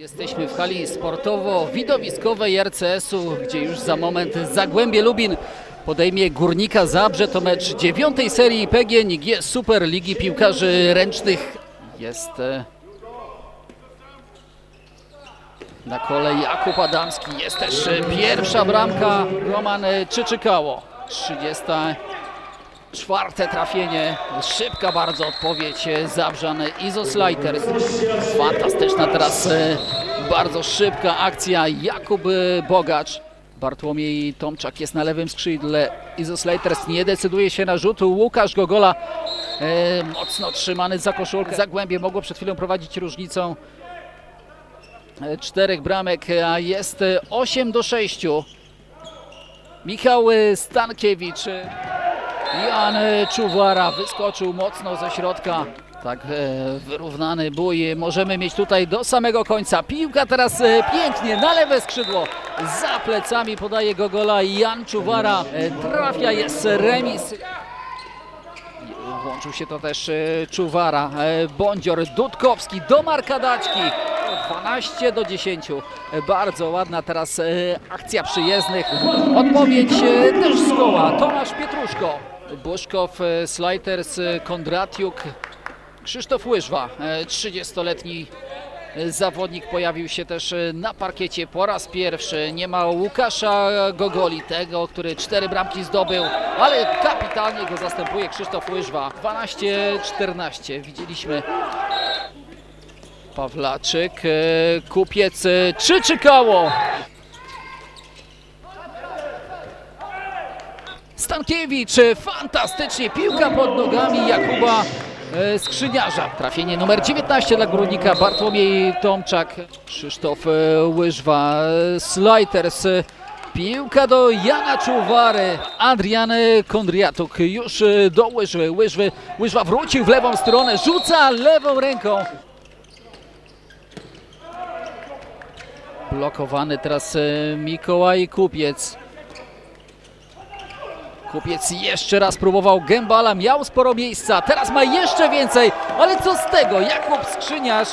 Jesteśmy w hali sportowo-widowiskowej RCS-u, gdzie już za moment Zagłębie Lubin podejmie Górnika Zabrze. To mecz dziewiątej serii PGNiG Super Ligi Piłkarzy Ręcznych. Jest e, na kolei Jakub Adamski. Jest też pierwsza bramka Roman e, Czyczykało. 30 Czwarte trafienie, szybka bardzo odpowiedź e, Zabrzan Izoslajter. Fantastyczna teraz e, bardzo szybka akcja Jakub Bogacz. Bartłomiej Tomczak jest na lewym skrzydle. Izoslajters nie decyduje się na rzut. Łukasz Gogola e, mocno trzymany za koszulkę. Zagłębie mogło przed chwilą prowadzić różnicą e, czterech bramek, a jest 8 do 6. Michał Stankiewicz. Jan Czuwara wyskoczył mocno ze środka. Tak e, wyrównany bój możemy mieć tutaj do samego końca. Piłka teraz e, pięknie na lewe skrzydło. Za plecami podaje go gola Jan Czuwara. E, trafia, jest remis. Włączył się to też Czuwara, Bądzior, Dudkowski do Marka Daćki. 12 do 10. E, Bardzo ładna teraz akcja przyjezdnych. Odpowiedź też z koła. Tomasz Pietruszko. Buszkow, e, Slajters, e, Kondratiuk, Krzysztof Łyżwa, e, 30-letni zawodnik pojawił się też e, na parkiecie po raz pierwszy. Nie ma Łukasza Gogoli, tego, który cztery bramki zdobył, ale kapitalnie go zastępuje Krzysztof Łyżwa. 12-14 widzieliśmy Pawlaczyk, e, Kupiec, e, Czyczykało. Stankiewicz, e, fantastycznie, piłka pod nogami Jakuba e, Skrzyniarza. Trafienie numer 19 dla Górnika, Bartłomiej Tomczak, Krzysztof e, Łyżwa, Slajters, e, piłka do Jana Czuwary, Adrian Kondriatuk już do Łyżwy, Łyżwy, Łyżwa wrócił w lewą stronę, rzuca lewą ręką. Blokowany teraz Mikołaj Kupiec. Kupiec jeszcze raz próbował Gębala, miał sporo miejsca, teraz ma jeszcze więcej, ale co z tego? Jakub Skrzyniarz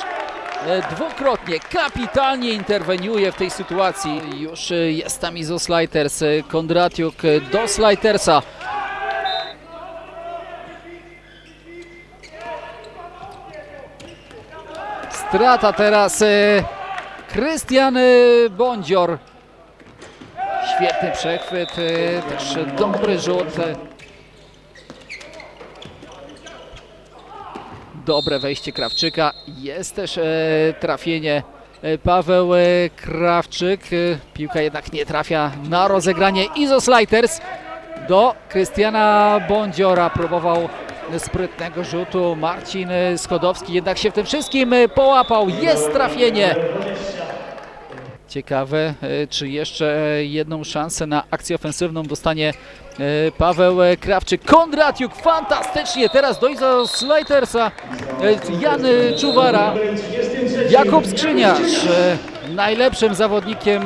e, dwukrotnie kapitalnie interweniuje w tej sytuacji. Już e, jest tam Izo Sliders, e, Kondratiuk do Slidersa. Strata teraz Krystian Bądzior. Świetny przechwyt, e, też dobry rzut. Dobre wejście Krawczyka. Jest też e, trafienie e, Paweł e, Krawczyk. Piłka jednak nie trafia na rozegranie Izo Sliders do Krystiana Bądziora. Próbował sprytnego rzutu Marcin Schodowski, jednak się w tym wszystkim połapał. Jest trafienie. Ciekawe, e, czy jeszcze jedną szansę na akcję ofensywną dostanie e, Paweł Krawczyk. Kondratiuk fantastycznie, teraz do Izo Slajtersa, e, Jan Czuwara, Jakub Skrzyniarz. Najlepszym zawodnikiem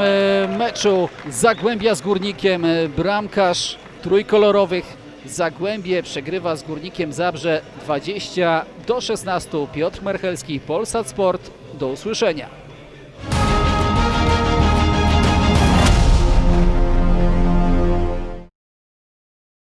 meczu Zagłębia z Górnikiem, bramkarz trójkolorowych. Zagłębie przegrywa z Górnikiem Zabrze 20 do 16. Piotr Merchelski, Polsat Sport. Do usłyszenia.